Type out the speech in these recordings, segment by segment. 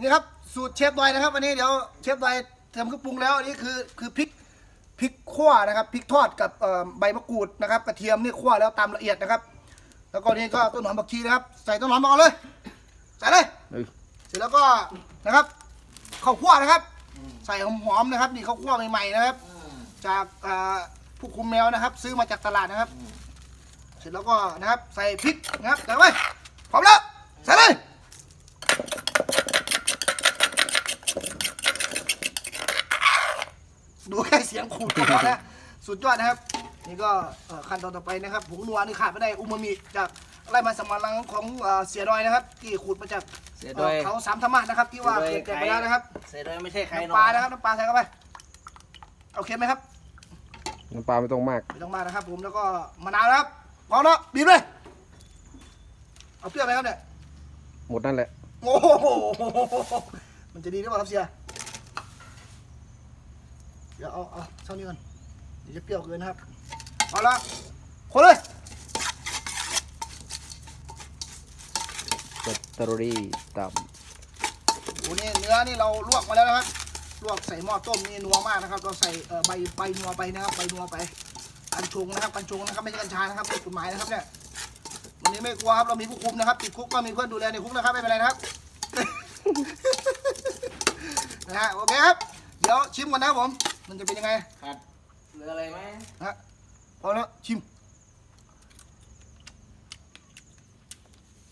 นนี้ครับสูตรเชฟดอยนะครับวันนี้เดี๋ยวเชฟดอยทำเครื่องปรุงแล้วอันนี้คือคือพริกพริกขั่วนะครับพริกทอดกับเอ่อใบมะกรูดนะครับกระเทียมนี่ขั่วแล้วตำละเอียดนะครับ แล้วก็นี่ก็ต้นหอมผักชีนะครับ ใส่ต้นหอมมาก่อนเลยใส่เลยเฮ้ยเสร็จแล้วก็นะครับข้าวคั่วนะครับ ใส่หอมๆนะครับนี่ข้าวคั่วใหม่ๆนะครับ จากอ่าผู้คุมแมวนะครับ ซื้อมาจากตลาดนะครับ เสร็จแล้วก็นะครับใส่พริกนะครับใส่ไปพร้อมแล้วใส่เลย ดูแค่เสียงขูดก็พอแล้วสุดยอดนะครับ นี่ก็เอ่อขั้นตอนต่อไปนะครับผงนัวนี่ขาดไม่ได้อูมามิจากไร่มันสำปะหลังของเอ่อเสียดอยนะครับ ที่ขูดมาจากเสียดอยเอ่อเขาสามธรรมะนะครับ ที่ว่าเสีเขียยดอยนแจกไปแล้วนะครับ เสียดอยไม่ใช่ใครหรอกน้ำปลานะครับน้ำปลาใส่เข้าไปเอาเค็มไหมครับน้ำปลาไม่ต้องมากไม่ต้องมากนะครับ ผมแล้วก็มะนาวนะครับพร้อมแล้วบีบเลยเอาเปรี้ยวไหมครับเนี่ยหมดนั่นแหละโอ้โหมันจะดีหรือเปล่าครับเสีย เดี๋ยวเอาเอาเท่านี้ก่อนเดี๋ยวจะเปรี้ยวเกินนะครับ เอาละคนเลยสตรอเบอรี่ต่โอ้นี่เนื้อนี่เราลวกมาแล้วนะครับ ลวกใส่หม้อต้มนี่นัวมากนะครับ เราใส่เอ่อใบใบนัวไปนะครับ ใบนัวไป กัญชงนะครับ กัญชงนะครับ ไม่ใช่กัญชานะครับเป็นกฎหมายนะครับเนี่ย วันนี้ไม่กลัวครับ เรามีผู้คุมนะครับ ติดคุกก็มีเพื่อนดูแลในคุกนะครับ ไม่เป็นไรนะครับ นะฮะ โอเคครับเดี๋ยวชิมก่อนนะครับผม มันจะเป็นยังไงครับเหลืออะไรไหมนะฮะพอแล้วชิม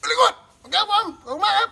เลยก่อนโอเคครับผมขอบคุณมากครับ